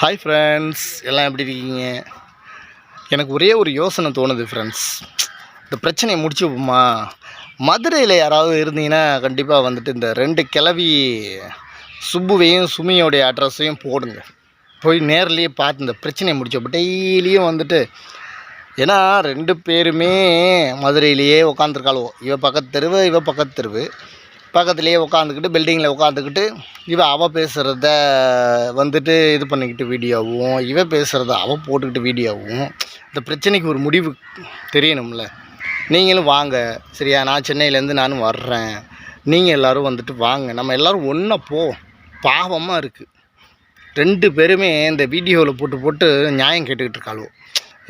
Hi friends எல்லாம் எப்படி இருக்கீங்க? எனக்கு ஒரே ஒரு யோசனை தோணுது ஃப்ரெண்ட்ஸ் இந்த பிரச்சனையை முடிச்சு வைப்போமா மதுரையில் யாராவது இருந்தீங்கன்னா கண்டிப்பாக வந்துட்டு இந்த ரெண்டு கிளவி சுப்புவையும் சுமியோடைய அட்ரஸையும் போடுங்க. போய் நேர்லேயே பார்த்து இந்த பிரச்சனையை முடிச்சப்போ டெய்லியும் வந்துட்டு ஏன்னா ரெண்டு பேருமே மதுரையிலேயே உட்காந்துருக்காளோ இவ பக்கத்து தெருவு இவ பக்கத்து தெருவு. பக்கத்துலேயே உட்காந்துக்கிட்டு பில்டிங்கில் உட்காந்துக்கிட்டு இவ அவள் பேசுகிறத வந்துட்டு இது பண்ணிக்கிட்டு வீடியோவும் இவ பேசுகிறத அவள் போட்டுக்கிட்டு வீடியோவும் இந்த பிரச்சனைக்கு ஒரு முடிவு தெரியணும்ல. நீங்களும் வாங்க. சரியா? நான் சென்னையிலேருந்து நானும் வர்றேன். நீங்கள் எல்லோரும் வந்துட்டு வாங்க. நம்ம எல்லோரும் ஒன்றா போ. பாவமாக இருக்குது ரெண்டு பேருமே இந்த வீடியோவில் போட்டு போட்டு நியாயம் கேட்டுக்கிட்டு இருக்காளோ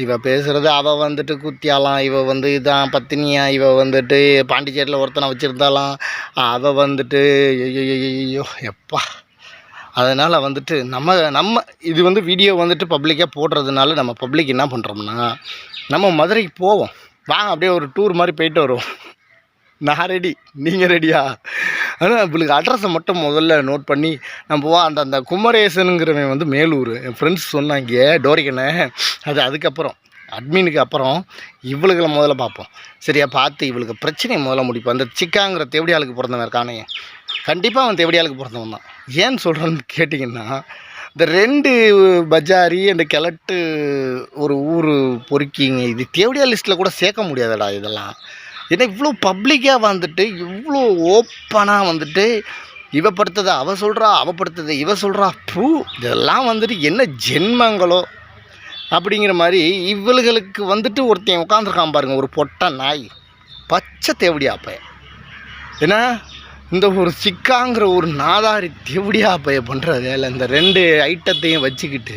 இவ பேசுகிறது அவள் வந்துட்டு குத்தியாலாம் இவள் வந்து இதான் பத்தினியா இவள் வந்துட்டு பாண்டிச்சேரியில் ஒருத்தனை வச்சுருந்தாலாம். அவள் வந்துட்டு ஐயோ எப்பா. அதனால் வந்துட்டு நம்ம நம்ம இது வந்து வீடியோ வந்துட்டு பப்ளிக்காக போடுறதுனால நம்ம பப்ளிக் என்ன பண்ணுறோம்னா நம்ம மதுரைக்கு போவோம். வாங்க அப்படியே ஒரு டூர் மாதிரி போயிட்டு வருவோம். நான் ரெடி நீங்கள் ரெடியா ஆனால் இவளுக்கு அட்ரஸை மட்டும் முதல்ல நோட் பண்ணி நம்ம வா அந்த அந்த குமரேசனுங்கிறவன் வந்து மேலூர். என் ஃப்ரெண்ட்ஸ் சொன்னாங்க டோரிக்கனை அது அதுக்கப்புறம் அட்மினுக்கு அப்புறம் இவளுகளை முதல்ல பார்ப்போம். சரியா பார்த்து இவளுக்கு பிரச்சனையை முதல்ல முடிப்போம். அந்த சிக்காங்கிற தேவடியாளுக்கு பிறந்தவன் இருக்கானே. கண்டிப்பாக அவன் தேவடியாளுக்கு பிறந்தவன் தான். ஏன்னு சொல்கிறேன்னு கேட்டிங்கன்னா இந்த ரெண்டு பஜாரி அந்த கிழட்டு ஒரு ஊர் பொறுக்கிங்க இது தேவடியா லிஸ்ட்டில் கூட சேர்க்க முடியாதடா இதெல்லாம். ஏன்னா இவ்வளோ பப்ளிக்காக வந்துட்டு இவ்வளோ ஓப்பனாக வந்துட்டு இவ படுத்ததை அவ சொல்கிறா அவ படுத்ததை இவ சொல்கிறா பூ இதெல்லாம் வந்துட்டு என்ன ஜென்மங்களோ அப்படிங்கிற மாதிரி இவளுகளுக்கு வந்துட்டு ஒருத்தன் உட்காந்துருக்கான் பாருங்க ஒரு பொட்டை நாய். பச்சை தேவடியா அப்ப ஏன்னா இந்த ஒரு சிக்காங்கிற ஒரு நாதாரி தேவடியா பைய பண்ணுற வேலை இந்த ரெண்டு ஐட்டத்தையும் வச்சுக்கிட்டு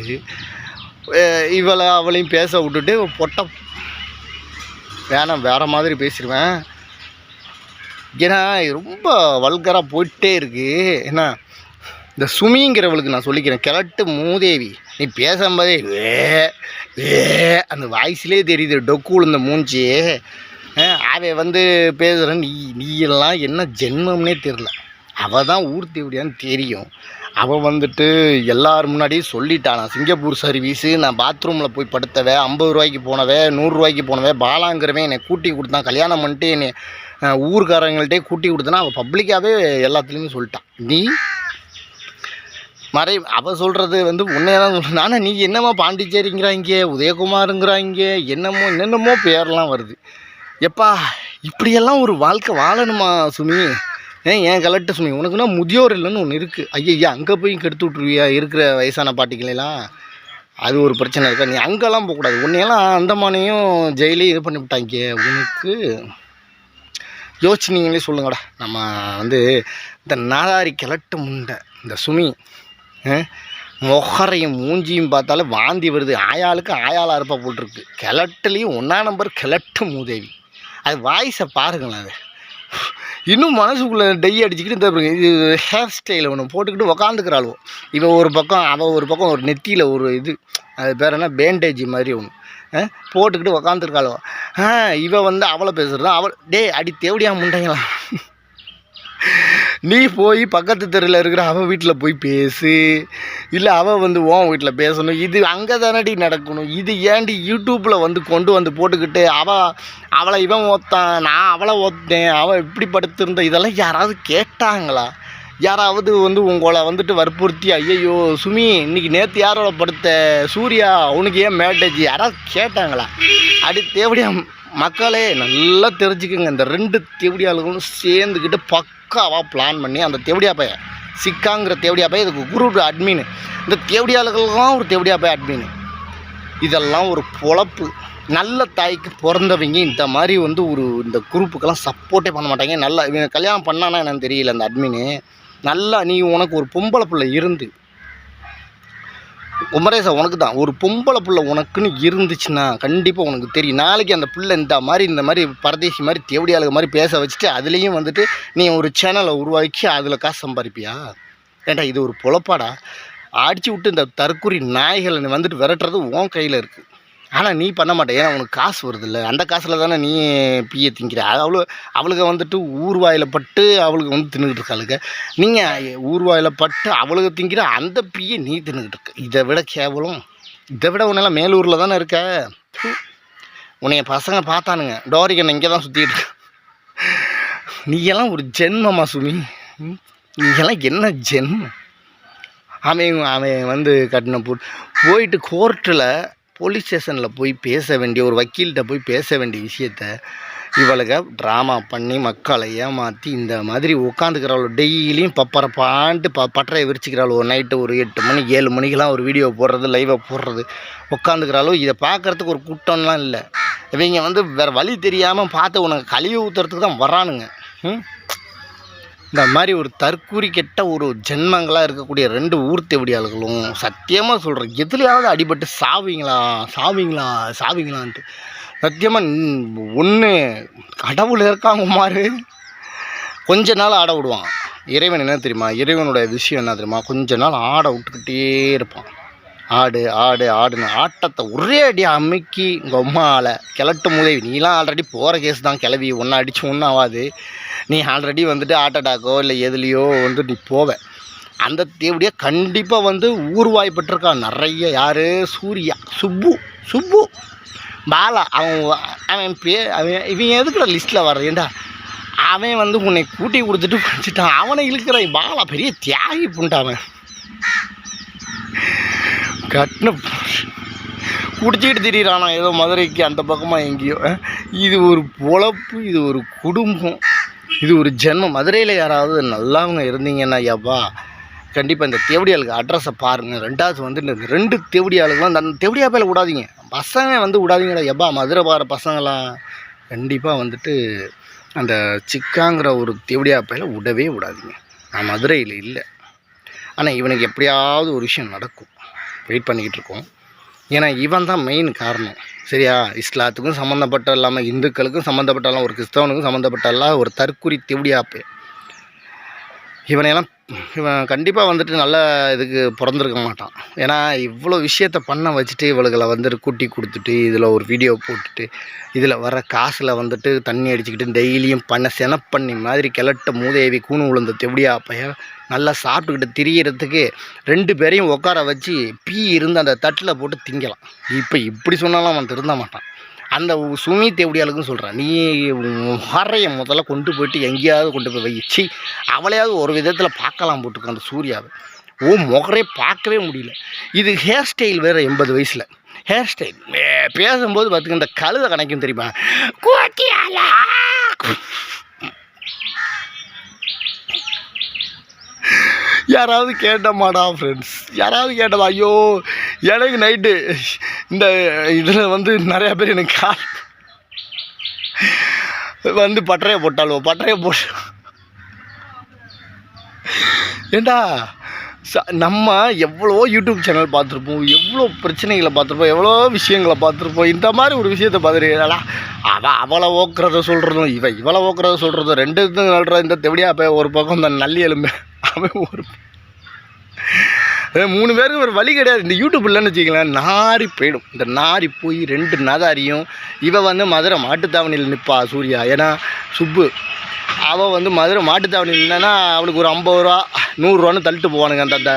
இவளை அவளையும் பேச விட்டுட்டு பொட்டை வேணாம் வேறு மாதிரி பேசிடுவேன் ஏன்னா ரொம்ப வல்கராக போயிட்டே இருக்கு. என்ன இந்த சுமிங்கிறவளுக்கு நான் சொல்லிக்கிறேன் கிழட்டு மூதேவி நீ பேசும்போதே வே வே அந்த வாய்ஸ்லேயே தெரியுது டொக்கு இந்த மூஞ்சி அவ வந்து பேசுகிறேன் நீ நீ எல்லாம் என்ன ஜென்மம்னே தெரில அவள் தான் ஊர் தேவடியான்னு தெரியும். அவள் வந்துட்டு எல்லார் முன்னாடியும் சொல்லிட்டான் நான் சிங்கப்பூர் சர்வீஸு நான் பாத்ரூமில் போய் படுத்தவ ஐம்பது ரூபாய்க்கு போனவ நூறுரூவாய்க்கு போனவே பாலாங்கிறவன் என்னை கூட்டி கொடுத்தான் கல்யாணம் பண்ணிட்டு என்னை அஹ், ஊர்க்காரங்கள்ட்டே கூட்டி கொடுத்தனா அவள் பப்ளிக்காகவே எல்லாத்துலேயுமே சொல்லிட்டான். நீ? மறை அவள் சொல்கிறது வந்து உன்னைய தான் ஆனால் நீ என்னம்மா பாண்டிச்சேரிங்கிறாங்க உதயகுமாருங்கிறாங்க என்னமோ என்னென்னமோ பேர்லாம் வருது. எப்பா இப்படியெல்லாம் ஒரு வாழ்க்கை வாழணுமா சுமி? ஏன் ஏன் கலெக்டர் சுமி உனக்குன்னா முதியோர் இல்லைன்னு ஒன்று இருக்குது ஐயா அங்கே போய் கெடுத்து விட்ருவியா இருக்கிற வயசான பாட்டிகளெல்லாம்? அது ஒரு பிரச்சனை இருக்கா? நீ அங்கெல்லாம் போகக்கூடாது. உன்னையெல்லாம் அந்தமானையும் ஜெயிலையும் இது பண்ணிவிட்டாங்க உனக்கு யோசிச்சு நீங்களே சொல்லுங்கடா. நம்ம வந்து இந்த நாதாரி கிழட்டு முண்டை இந்த சுமி முகரையும் மூஞ்சியும் பார்த்தாலே வாந்தி வருது. ஆயாளுக்கு ஆயாளா இருப்பா போட்டிருக்கு கிழட்டுலேயும் ஒன்றா நம்பர் கிழட்டு மூதேவி. அது வாய்ஸை பாருங்களேன் அது. இன்னும் மனசுக்குள்ளே டை அடிச்சுக்கிட்டு இந்த இது ஹேர் ஸ்டைல் ஒன்று போட்டுக்கிட்டு உக்காந்துக்கிறாளுவோ. இவன் ஒரு பக்கம் அவள் ஒரு பக்கம் ஒரு நெத்தியில் ஒரு இது அது பேர் என்ன? பேண்டேஜ் மாதிரி ஒன்று போட்டுக்கிட்டு உக்காந்துருக்காளுவோ. ஆ வந்து அவளை பேசுறது? அவள் டேய் அடி தேவடியா முண்டைங்களா நீ போய் பக்கத்து தெருவில் இருக்கிற அவள் வீட்டில் போய் பேசு. இல்லை அவள் வந்து உன் வீட்டில் பேசணும். இது அங்கே தானடி நடக்கணும். இது ஏன்டி யூடியூப்பில் வந்து கொண்டு வந்து போட்டுக்கிட்டு அவள் அவளை இவன் ஓத்தான் நான் அவளை ஓத்தேன் அவள் இப்படி படுத்திருந்த இதெல்லாம் யாராவது கேட்டாங்களா? யாராவது வந்து உங்களை வந்துட்டு வற்புறுத்தி ஐயையோ சுமி இன்னைக்கு நேற்று யாரோட படுத்த? சூர்யா அவனுக்கு ஏன் மேட்டேஜ் யாராவது கேட்டாங்களா? அடி தேவடியா மக்களே நல்லா தெரிஞ்சுக்கோங்க. இந்த ரெண்டு தேவடியாளுகளும் சேர்ந்துக்கிட்டு பக்காவாக பிளான் பண்ணி அந்த தேவடியா பையன் சிக்காங்கிற தேவடியா பையன் இதுக்கு குரு அட்மின் இந்த தேவடியாளுகளுக்கும் ஒரு தேவடியா பையன் அட்மின் இதெல்லாம் ஒரு பொழப்பு. நல்ல தாய்க்கு பிறந்தவங்க இந்த மாதிரி வந்து ஒரு இந்த குரூப்புக்கெல்லாம் சப்போர்ட்டே பண்ண மாட்டாங்க. நல்லா இவன் கல்யாணம் பண்ணானா என்னன்னு தெரியல அந்த அட்மின் நல்லா நீ உனக்கு ஒரு பொம்பளை பிள்ளை இருந்து குமரேசா உனக்கு தான் ஒரு பொம்பளை புள்ள உனக்குன்னு இருந்துச்சுன்னா கண்டிப்பாக உனக்கு தெரியும். நாளைக்கு அந்த பிள்ளை இந்த மாதிரி இந்த மாதிரி பரதேசி மாதிரி தேவடியாளுக மாதிரி பேச வச்சுட்டு அதுலேயும் வந்துட்டு நீ ஒரு சேனலை உருவாக்கி அதில் காசு சம்பாதிப்பியா ஏண்டா இது ஒரு பொழப்பாடா? அடிச்சு விட்டு இந்த தற்குறி நாய்களை வந்துட்டு விரட்டுறது உன் கையில் இருக்குது ஆனால் நீ பண்ண மாட்டே. ஏன்னா உனக்கு காசு வருது இல்லை அந்த காசில் தானே நீ பிய திங்கிற. அது அவ்வளோ அவளுக்கு வந்துட்டு ஊர்வாயில் பட்டு அவளுக்கு வந்து தின்னுக்கிட்டு இருக்காளுங்க நீங்கள் ஊர்வாயில் பட்டு அவளுக்கு திங்கிற அந்த பியை நீ தின்னுக்கிட்டு இருக்க. இதை விட கேவலம். இதை விட உன்னெல்லாம் மேலூரில் தானே இருக்க. ப்பு. உன்னைய பசங்க பார்த்தானுங்க. டோரிக்கண்ணை இங்கே தான் சுற்றிட்டு இருக்க நீயெல்லாம் ஒரு ஜென்மம்மா சுமி. ம்? நீயெல்லாம் என்ன ஜென்மம்? அவன் அவன் வந்து கட்டின போட்டு போயிட்டு கோர்ட்டில் போலீஸ் ஸ்டேஷனில் போய் பேச வேண்டிய ஒரு வக்கீல்கிட்ட போய் பேச வேண்டிய விஷயத்த இவளுக ட்ராமா பண்ணி மக்களை ஏமாற்றி இந்த மாதிரி உட்காந்துக்கிறாளோ டெய்லியும் பப்பரப்பான்ட்டு ப பட்டறையை விரிச்சிக்கிறாளோ ஒரு நைட்டு ஒரு எட்டு மணி ஏழு மணிக்கெலாம் ஒரு வீடியோ போடுறது லைவை போடுறது உட்காந்துக்கிறாளோ இதை பார்க்குறதுக்கு ஒரு கூட்டம்லாம் இல்லை. இவங்க வந்து வேறு வழி தெரியாமல் பார்த்து உனக்கு கழுவி ஊற்றுறதுக்கு தான் வரானுங்க. ம்? இந்த மாதிரி ஒரு தற்கூரி கெட்ட ஒரு ஜென்மங்களாக இருக்கக்கூடிய ரெண்டு ஊர் தேவடியாளுகளும் சத்தியமாக சொல்கிறேன் எதுலையாவது அடிபட்டு சாவிங்களா? சாவிங்களா? சாவிங்களான்ட்டு. சத்தியமாக ஒன்று கடவுள் இருக்காங்க மாறு கொஞ்ச நாள் ஆட விடுவான். இறைவன் என்ன தெரியுமா? இறைவனுடைய விஷயம் என்ன தெரியுமா? கொஞ்ச நாள் ஆட விட்டுக்கிட்டே இருப்பான். ஆடு ஆடு ஆடுன்னு ஆட்டத்தை ஒரே அடியாக அமுக்கி உங்கள் அம்மாவில் கிளட்டும் முதவி நீலாம் ஆல்ரெடி போகிற கேஸ் தான். கிளவி ஒன்றா அடிச்சு ஒன்றும் ஆகாது நீ ஆல்ரெடி வந்துட்டு ஹார்ட் அட்டாக்கோ இல்லை எதுலேயோ வந்து நீ போவ. அந்த தேவடியை கண்டிப்பாக வந்து ஊர்வாய் பெற்றிருக்கான் நிறைய யார்? சூர்யா சுப்பு சுப்பு. பாலா அவன் அவன் பே அவன் இவன் எதுக்குற லிஸ்ட்டில் வர்றதுண்டா அவன் வந்து உன்னை கூட்டி கொடுத்துட்டு படிச்சுட்டான் அவனை இழுக்கிற பாலா பெரிய தியாகி புண்டா அவன். கட்டின குடிச்சிக்கிட்டு திரியிறானா? ஏதோ மதுரைக்கு அந்த பக்கமாக எங்கேயோ. இது ஒரு பொழப்பு இது ஒரு குடும்பம் இது ஒரு ஜென்மம். மதுரையில் யாராவது நல்லவங்க இருந்தீங்கன்னா ஐயாப்பா கண்டிப்பாக இந்த தேவடியாளுக்கு அட்ரஸை பாருங்கள் ரெண்டாவது வந்து இந்த ரெண்டு தேவடியாளுக்கெல்லாம் அந்த தேவடியா பேல விடாதீங்க. பசங்க வந்து விடாதீங்கடா எப்பா மதுரை பாரு பசங்களாம் கண்டிப்பாக வந்துட்டு அந்த சிக்காங்கிற ஒரு தேவடியா பேல விடவே விடாதீங்க. நான் மதுரையில் இல்லை. ஆனால் இவனுக்கு எப்படியாவது ஒரு விஷயம் நடக்கும். வெயிட் பண்ணிக்கிட்டு இருக்கோம் ஏன்னா இவன் தான் மெயின் காரணம். சரியா? இஸ்லாத்துக்கும் சம்மந்தப்பட்ட இல்லாமல் இந்துக்களுக்கும் சம்மந்தப்பட்டாலாம் ஒரு கிறிஸ்தவனுக்கும் சம்மந்தப்பட்டாலாம் ஒரு தற்குறி திவடியாப்பு. இவனையெல்லாம் இவன் கண்டிப்பாக வந்துட்டு நல்ல இதுக்கு பிறந்திருக்க மாட்டான். ஏன்னா இவ்வளோ விஷயத்த பண்ண வச்சுட்டு இவளுகளை வந்துட்டு கூட்டி கொடுத்துட்டு இதில் ஒரு வீடியோ போட்டுட்டு இதில் வர காசில் வந்துட்டு தண்ணி அடிச்சுக்கிட்டு டெய்லியும் பண்ண செனப்பண்ணி மாதிரி கிளட்ட மூதேவி கூணு உளுந்த தெவடியா பைய நல்லா சாப்பிட்டுக்கிட்டு திரியறதுக்கு ரெண்டு பேரையும் உட்கார வச்சு பீ இருந்து அந்த தட்டில் போட்டு திங்கலாம். இப்போ இப்படி சொன்னாலும் அவன் திருந்த மாட்டான். அந்த சுமி தேவடியாளுக்கும் சொல்கிறேன் நீ வரைய முதல்ல கொண்டு போயிட்டு எங்கேயாவது கொண்டு போய் வச்சு அவளையாவது ஒரு விதத்தில் பார்க்கலாம் போட்டுக்கோ அந்த சூர்யாவை. ஓ முகரே பார்க்கவே முடியல. இது ஹேர் ஸ்டைல் வேறு எண்பது வயசில். ஹேர் ஸ்டைல் பேசும்போது பார்த்துக்க இந்த கழுதை கணக்கும் தெரியுமா? கோட்டியாலா யாராவது கேட்டமாடா ஃப்ரெண்ட்ஸ் யாராவது கேட்டமா ஐயோ எனக்கு நைட்டு இந்த இதில் வந்து நிறையா பேர் எனக்கு கால் வந்து பட்டறையை போட்டாலோ பட்டறையை போட்டு. ஏண்டா ச- நம்ம எவ்வளோ யூடியூப் சேனல் பார்த்துருப்போம் எவ்வளோ பிரச்சனைகளை பார்த்துருப்போம் எவ்வளோ விஷயங்களை பார்த்துருப்போம் இந்த மாதிரி ஒரு விஷயத்தை பார்த்துருக்கீங்களா அவள் அவளை ஓக்குறத சொல்கிறதும் இவ இவளை ஓக்குறத சொல்கிறதும் ரெண்டு இது நல்ற இந்த தெவடியா போய் ஒரு பக்கம் இந்த நல்லி எலும்பு அவன் ஒரு மூணு பேருக்கு ஒரு வழி கிடையாது. இந்த யூடியூப் இல்லைன்னு வச்சுக்கலாம் நாரி போயிடும். இந்த நாரி போய் ரெண்டு நதாரியும் இவன் வந்து மதுரை மாட்டுத்தாவணியில் நிற்பா சூர்யா. ஏன்னா சுப்பு அவள் வந்து மதுரை மாட்டுத்தாவணியில் இல்லைன்னா அவளுக்கு ஒரு ஐம்பது ரூபா நூறுரூவான்னு தள்ளிட்டு போவானுங்க. அந்த அந்த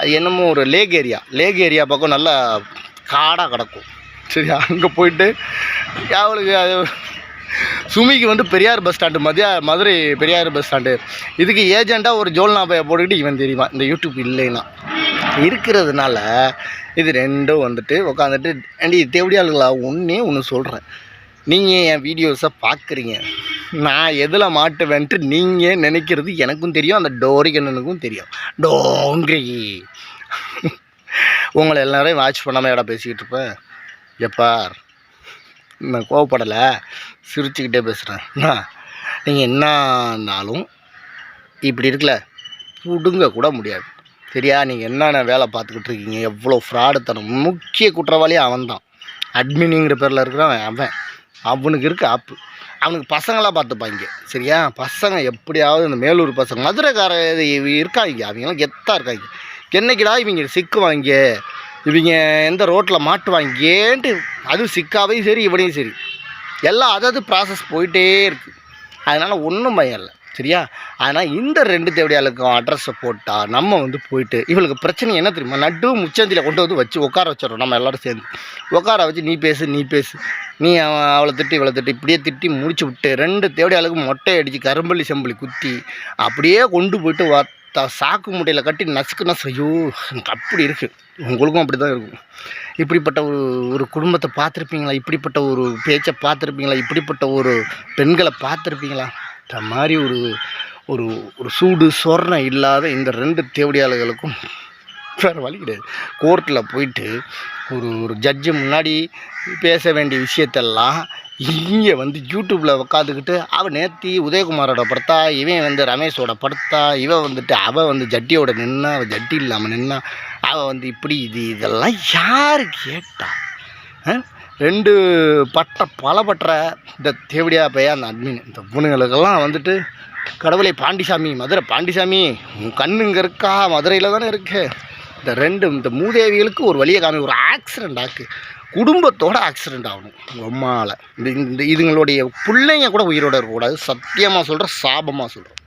அது என்னமோ ஒரு லேக் ஏரியா. லேக் ஏரியா பக்கம் நல்லா காடாக கிடக்கும். சரி அங்கே போயிட்டு அவளுக்கு அது சுமிக்கு வந்து பெரியார் பஸ் ஸ்டாண்டு மதியா மதுரை பெரியார் பஸ் ஸ்டாண்டு. இதுக்கு ஏஜெண்ட்டாக ஒரு ஜோல் பைய போட்டுக்கிட்டு இவன் தெரியுமா? இந்த யூடியூப் இல்லைன்னா. இருக்கிறதுனால இது ரெண்டும் வந்துட்டு உட்காந்துட்டு அண்டி தேவடியாளுங்களா ஒன்றே ஒன்று சொல்கிறேன் நீங்கள் என் வீடியோஸை பார்க்குறீங்க நான் எதில் மாட்டுவேன்ட்டு நீங்கள் நினைக்கிறது எனக்கும் தெரியும் அந்த டோரிகண்ணனுக்கும் தெரியும். டோங்கி உங்களை எல்லோரையும் வாட்ச் பண்ணாமல் இடம் பேசிக்கிட்டு இருப்பேன் எப்பார் நான் கோவப்படலை. சிரிச்சுக்கிட்டே பேசுகிறேன் நீங்கள் என்னன்னாலும் இப்படி இருக்குல்ல பிடுங்க கூட முடியாது. சரியா? நீங்கள் என்னென்ன வேலை பார்த்துக்கிட்டு இருக்கீங்க? எவ்வளோ ஃப்ராடுத்தனம் முக்கிய குற்றவாளி அவன் தான் அட்மினிங்கிற பேரில் இருக்கிறவன் அவன். அவனுக்கு இருக்க ஆப்பு. அவனுக்கு பசங்களாக பார்த்துப்பாங்க. சரியா? பசங்க எப்படியாவது இந்த மேலூர் பசங்க மதுரைக்கார இவ இருக்காங்க. அவங்களாம் கெத்தாக இருக்காங்க. என்னைக்குடா இவங்க சிக்குவாங்க இவங்க எந்த ரோட்டில் மாட்டுவாங்கேன்ட்டு அதுவும் சிக்காவையும் சரி இவனையும் சரி. எல்லாம் அதாவது ப்ராசஸ் போயிட்டே இருக்குது அதனால் ஒன்றும் பயம் இல்லை. சரியா? ஆனால் இந்த ரெண்டு தேவடியாளுக்கும் அட்ரஸை போட்டால் நம்ம வந்து போயிட்டு இவளுக்கு பிரச்சனை என்ன தெரியுமா? நட்டு முச்சந்தியில் கொண்டு வந்து வச்சு உட்கார வச்சிடறோம் நம்ம எல்லோரும் சேர்ந்து. உட்கார வச்சு நீ பேசு நீ பேசு. நீ அவ- அவளை திட்டி இவளை திட்டி. இப்படியே திட்டி முடிச்சு விட்டு ரெண்டு தேவடியாளுக்கு மொட்டை அடித்து கரும்பள்ளி செம்பள்ளி குத்தி அப்படியே கொண்டு போயிட்டு வா சாக்கு முட்டையில் கட்டி நசுக்கு நசு ஐயோ எனக்கு அப்படி இருக்குது உங்களுக்கும் அப்படி தான் இருக்கும். இப்படிப்பட்ட ஒரு ஒரு குடும்பத்தை பார்த்துருப்பீங்களா? இப்படிப்பட்ட ஒரு பேச்சை பார்த்துருப்பீங்களா? இப்படிப்பட்ட ஒரு பெண்களை பார்த்துருப்பீங்களா? இந்த மாதிரி ஒரு ஒரு ஒரு சூடு சொர்ணம் இல்லாத இந்த ரெண்டு தேவடியாளர்களுக்கும் வேறு வழி கிடையாது கோர்ட்டில் போயிட்டு ஒரு ஒரு ஜட்ஜு முன்னாடி பேச வேண்டிய விஷயத்தெல்லாம் இங்கே வந்து யூடியூப்பில் உட்காந்துக்கிட்டு அவன் நேர்த்தி உதயகுமாரோட படுத்தா இவன் வந்து ரமேஷோட படுத்தா இவன் வந்துட்டு அவள் வந்து ஜட்டியோட நின்னா அவள் ஜட்டி இல்லாமல் நின்னா அவள் வந்து இப்படி இது இதெல்லாம் யார் கேட்டா ஆ? ரெண்டு பட்ட பலபற்ற இந்த தேவடியா பையன் அந்த அட்மின் இந்த பொண்ணுங்களுக்கெல்லாம் வந்துட்டு கடவுளை பாண்டிசாமி மதுரை பாண்டிசாமி உன் கண்ணு இங்கே இருக்கா? மதுரையில் தானே இருக்கு. இந்த ரெண்டு இந்த மூதேவிகளுக்கு ஒரு வழியை காமி ஒரு ஆக்சிடெண்ட் ஆக்கு. குடும்பத்தோட ஆக்சிடெண்ட் ஆகணும் உங்கள் அம்மாவில் இந்த இந்த இதுங்களுடைய பிள்ளைங்க கூட உயிரோட இருக்கக்கூடாது. சத்தியமாக சொல்கிறேன் சாபமாக சொல்கிறேன்